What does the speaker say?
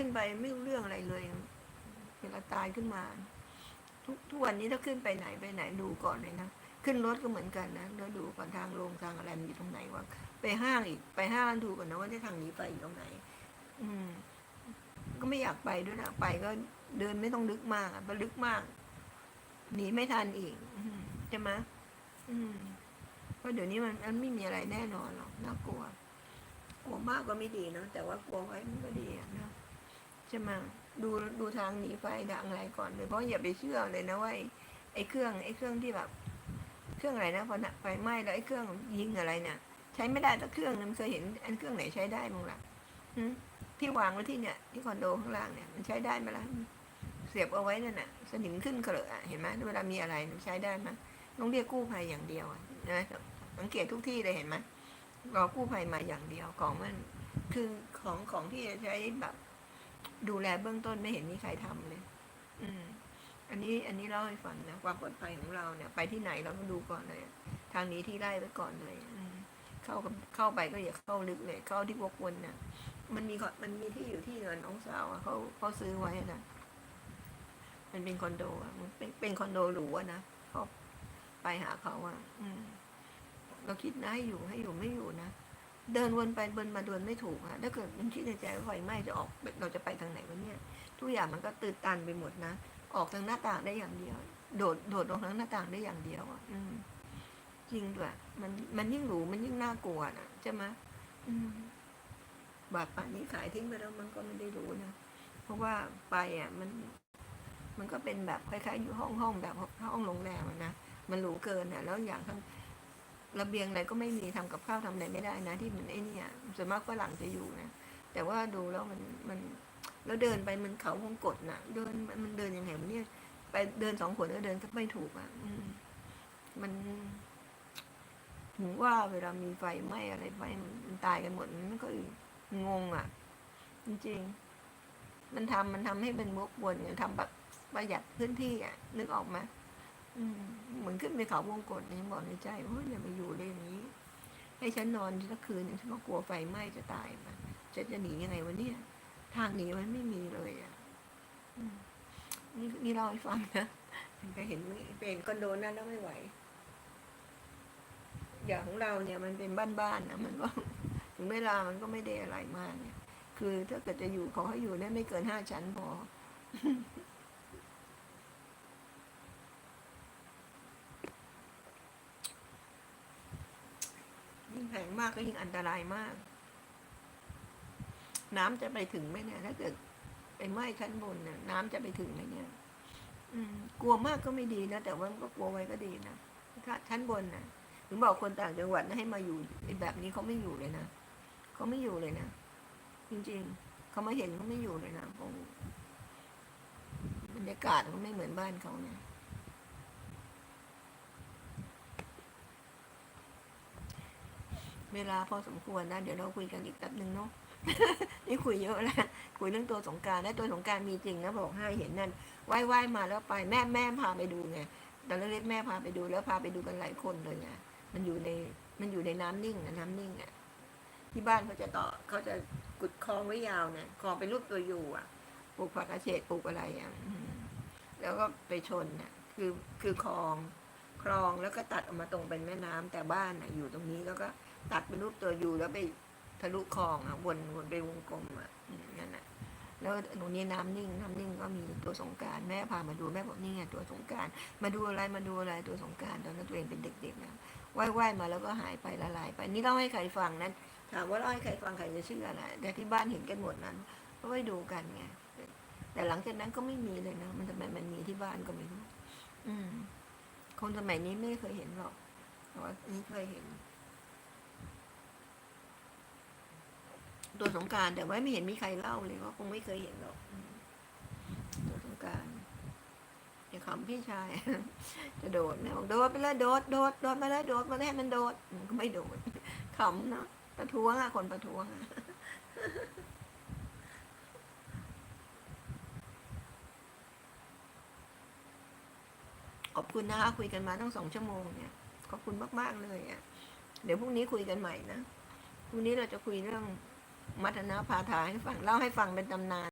ขึ้นไปไม่รู้เรื่องอะไรเลยเวลาตายขึ้นมา ทุกทุกวันนี้ถ้าขึ้นไปไหนไปไหนดูก่อนเลยนะขึ้นรถก็เหมือนกันนะแล้วดูก่อนทางลงทางอะไรมันอยู่ตรงไหนวะไปห้างอีกไปห้างดูก่อนนะว่าที่ทางนี้ไปอยู่ตรงไหน อืม ก็ไม่อยากไปด้วยนะไปก็เดินไม่ต้องลึกมากอะเพราะลึกมากหนีไม่ทันอีกอืมใช่ไหมอืมเพราะเดี๋ยวนี้มันมันไม่มีอะไรแน่นอนหรอกน่ากลัว กลัวมากก็ไม่ดีเนอะแต่ว่ากลัวไว้มันก็ดีนะ ใช่ไหมดูดูทางหนีไฟดังอะไรก่อนเลยเพราะอย่าไปเชื่อเลยนะว่าไอ้เครื่องไอ้เครื่องที่แบบ เครื่องอะไรนะพอไฟไหม้แล้วไอ้เครื่องยิงอะไรเนี่ยใช้ไม่ได้แต่เครื่องนึงเคยเห็นอันเครื่องไหนใช้ได้มั้งล่ะที่วางไว้ที่เนี่ยที่คอนโดข้างล่างเนี่ยมันใช้ได้ไหมล่ะเสียบเอาไว้นั่นน่ะ สนิมขึ้นเกลอะอเห็นไหมเวลามีอะไรมันใช้ได้ไหมต้องเรียกกู้ภัยอย่างเดียวนะสังเกตทุกที่เลยเห็นไหมรอกู้ภัยมาอย่างเดียวของมันคือของของที่จะใช้แบบ ดูแลเบื้องต้นไม่เห็นมีใครทำเลย อืม อันนี้อันนี้เล่าให้ฟังนะความปลอดภัยของเราเนี่ย ไปที่ไหนเราก็ดูก่อนเลย ทางนี้ที่ไล่ไว้ก่อนเลย อืม เข้ากับเข้าไปก็อย่าเข้าลึกเลย เข้าที่พวกวนน่ะ มันมีก่อมันมีที่อยู่ที่เงินน้องสาวอะเขาเขาซื้อไว้นะมันเป็นคอนโดอะมันเป็นเป็นคอนโดหรูอะนะเขาไปหาเขาอะอืม เราคิดนะให้อยู่ให้อยู่ไม่อยู่นะ เดินวนไปเดินมาเดินไม่ถูกอะถ้าเกิดมันคิดในใจว่าไฟไหม้จะออกเราจะไปทางไหนวะเนี่ย ทุกอย่างมันก็ตื่นตันไปหมดนะ ออกทางหน้าต่างได้อย่างเดียว โดดโดดลงทางหน้าต่างได้อย่างเดียวอะ อืมจริงด้วยมันมันยิ่งหรูมันยิ่งน่ากลัวนะใช่ไหมอืมบาทป่านนี้ขายทิ้งไปแล้วมันก็ไม่ได้รู้นะ เพราะว่าไปอะมัน มันก็เป็นแบบคล้ายๆอยู่ห้องห้องแบบห้องโรงแรมนะ มันหรูเกินอะ แล้วอย่างข้าง ระเบียงอะไรก็ไม่มีทำกับข้าวทำอะไรไม่ได้นะ ที่มันไอ้นี่ส่วนมากฝรั่งจะอยู่นะแต่ว่าดูแล้วมันมันแล้วเดินไปมันเขาวงกดน่ะ เดินมันเดินยังไงวะเนี่ยไปเดินสองคนก็เดินก็ไม่ถูกอะมันถึงว่าเวลามีไฟไหม้อะไรไปมันตายกันหมดมันก็งงอะ จริงๆ มันทำมันทำให้เป็นวกวนเนี่ยทำแบบประหยัดพื้นที่อะนึกออกไหมอืม ขึ้นไปเขาวงกดเนี่บอกในใจว่าอย่ามาอยู่เลยอย่างนี้ ให้ฉันนอนสักคืนหนึ่งฉันก็กลัวไฟไหม้จะตายมาจะจะหนียังไงวะเนี่ย ทางหนีมันไม่มีเลยอะนี่นี่เล่าให้ฟังนะไปเห็นเป็นคอนโดนั้นแล้วไม่ไหว อย่างของเราเนี่ยมันเป็นบ้านๆนะมันก็ถึงเวลามันก็ไม่ได้อะไรมากเนี่ย คือถ้าเกิดจะอยู่ขอให้อยู่ได้ไม่เกินห้าชั้นพอ แพงมากก็ยิ่งอันตรายมาก น้ำจะไปถึงไหมเนี่ย ถ้าเกิดไปไหม้ชั้นบนเนี่ยน้ำจะไปถึงไหมเนี่ย อืม กลัวมากก็ไม่ดีนะแต่ว่าก็กลัวไว้ก็ดีนะถ้าชั้นบนนะถึงบอกคนต่างจังหวัดนะให้มาอยู่แบบนี้เขาไม่อยู่เลยนะเขาไม่อยู่เลยนะจริง ๆเขามาเห็นเขาไม่อยู่เลยนะคงบรรยากาศมันไม่เหมือนบ้านเขาเนี่ย เวลาพอสมควรนะ เดี๋ยวเราคุยกันอีกแป๊บหนึ่งเนาะนี่คุยเยอะแล้วคุยเรื่องตัวสงการและตัวสงการมีจริงนะบอกให้เห็นนั่นว่ายว่ายมาแล้วไปแม่แม่พาไปดูไงตอนเล็กๆแม่พาไปดูแล้วพาไปดูกันหลายคนเลยไงมันอยู่ในมันอยู่ในน้ำนิ่งนะน้ำนิ่งอะที่บ้านเขาจะต่อเขาจะกุดคลองไว้ยาวเนี่ยคลองเป็นรูปตัวยูอะปลูกผักกระเฉดปลูกอะไรอะแล้วก็ไปชนน่ะคือคือคลอง คลองแล้วก็ตัดออกมาตรงเป็นแม่น้ำแต่บ้านน่ะอยู่ตรงนี้แล้วก็ตัดเป็นรูปตัวยูแล้วไปทะลุคลองอะวนวนไปวงกลมอะนั่นน่ะแล้วตรงนี้น้ำนิ่งน้ำนิ่งก็มีตัวสงการแม่พามาดูแม่บอกนี่ไงตัวสงการมาดูอะไรมาดูอะไรตัวสงการตอนนั้นตัวเองเป็นเด็กๆนะว่ายว่ายมาแล้วก็หายไปละลายไปนี่เล่าให้ใครฟังนั้นถามว่าเล่าให้ใครฟังใครจะเชื่อนะแต่ที่บ้านเห็นกันหมดนั้นก็ไปดูกันไงแต่หลังจากนั้นก็ไม่มีเลยนะมันทำไมมันมีที่บ้านก็ไม่รู้อืม คนสมัยนี้ไม่เคยเห็นหรอกแต่ว่านี่เคยเห็น ตัวสงการแต่ว่าไม่เห็นมีใครเล่าเลยว่าคงไม่เคยเห็นหรอก ตัวสงการอย่าขำพี่ชาย จะโดดนะบอกโดดไปเลยโดดโดดโดดมาเลยโดดมาเลยให้มันโดดมันก็ไม่โดดขำเนาะประท้วงอะคนประท้วงอะ อบคุณนะคะคุยกันมาตั้งสองชั่วโมงเนี่ยขอบคุณมากๆเลยอะเดี๋ยวพรุ่งนี้คุยกันใหม่นะพรุ่งนี้เราจะคุยเรื่องมัทนาพาทาให้ฟังเล่าให้ฟังเป็นตำนาน